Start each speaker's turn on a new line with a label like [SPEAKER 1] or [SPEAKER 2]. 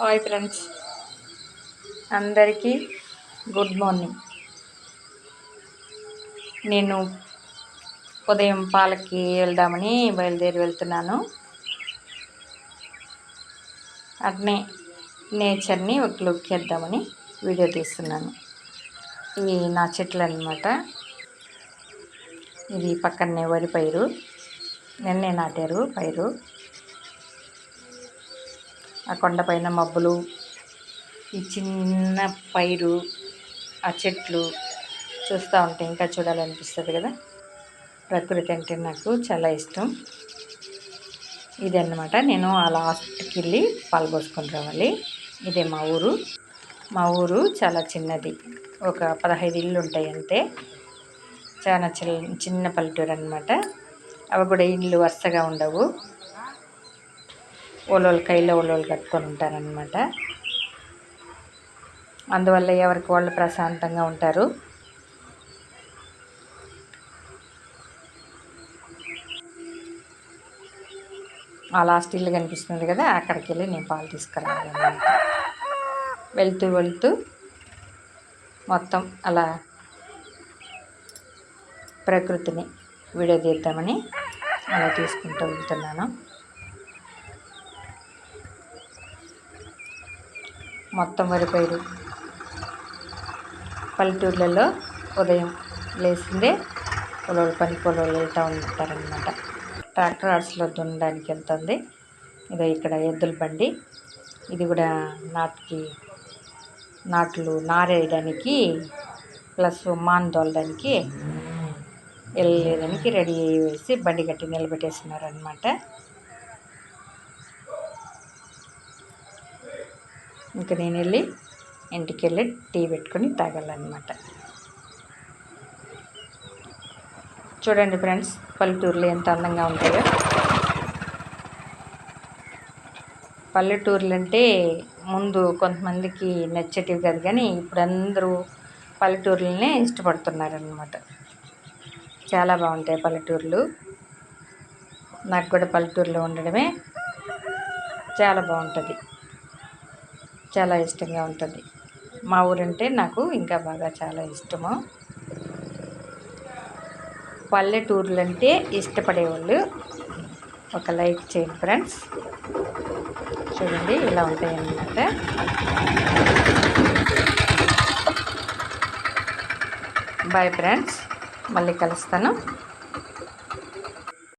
[SPEAKER 1] Hi friends. అందరికీ good morning. నేను ఉదయం పాలకి వెళ్దామని బయలుదేరి వెళ్తున్నాను. అట్నే నేచర్ని ఒక లుక్ చేద్దామని వీడియో తీస్తున్నాను. ఇవి నా చెట్లు అనమాట ఇది పక్కనే వరి పైరు. నిన్నే నాటారు పైరు. ఆ కొండపైన మబ్బులు ఈ చిన్న పైరు ఆ చెట్లు చూస్తూ ఉంటే ఇంకా చూడాలనిపిస్తుంది కదా. ప్రకృతి అంటే నాకు చాలా ఇష్టం. ఇదన్నమాట. నేను ఆ లాస్ట్కి వెళ్ళి పాల్గొసుకొని రావాలి. ఇదే మా ఊరు. మా ఊరు చాలా చిన్నది. ఒక పదహైదు ఇళ్ళు ఉంటాయి అంతే. చాలా చిన్న పల్లెటూరు అనమాట అవి కూడా ఇల్లు వరుసగా ఉండవు. ఓలోళ్ళు కైలో ఓలోళ్ళు కట్టుకొని ఉంటారనమాట అందువల్ల ఎవరికి వాళ్ళు ప్రశాంతంగా ఉంటారు. ఆ లాస్ట్ ఇల్లు కనిపిస్తుంది కదా అక్కడికి వెళ్ళి నేను పాలు తీసుకురావాలన్నమాట. వెళ్తూ వెళ్తూ మొత్తం అలా ప్రకృతిని విడదీద్దామని అలా తీసుకుంటూ వెళ్తున్నాను. మొత్తం వరిపైరు పల్లెటూర్లలో ఉదయం లేచిందే పొలాలు పని పొలాలు వెళ్తూ ఉంటారనమాట ట్రాక్టర్ ఆర్ట్స్లో దున్నడానికి వెళ్తుంది. ఇదో ఇక్కడ ఎద్దుల బండి. ఇది కూడా నాటుకి నాట్లు నారేయడానికి ప్లస్ మాన్ తోలడానికి వెళ్ళేదానికి రెడీ అయ్యి వేసి బండి కట్టి నిలబెట్టేస్తున్నారనమాట ఇంకా నేను వెళ్ళి ఇంటికి వెళ్ళి టీ పెట్టుకొని తాగాలన్నమాట. చూడండి ఫ్రెండ్స్ పల్లెటూర్లు ఎంత అందంగా ఉంటాయో. పల్లెటూర్లు అంటే ముందు కొంతమందికి నచ్చేటివి కాదు కానీ ఇప్పుడు అందరూ పల్లెటూర్లనే ఇష్టపడుతున్నారనమాట చాలా బాగుంటాయి పల్లెటూర్లు. నాకు కూడా పల్లెటూరులో ఉండడమే చాలా బాగుంటుంది. చాలా ఇష్టంగా ఉంటుంది. మా ఊరంటే నాకు ఇంకా బాగా చాలా ఇష్టము. పల్లెటూర్లు అంటే ఇష్టపడేవాళ్ళు. ఒక లైక్ చేయండి ఫ్రెండ్స్. చూడండి ఇలా ఉంటాయన్నమాట. Bye friends. మళ్ళీ కలుస్తాను.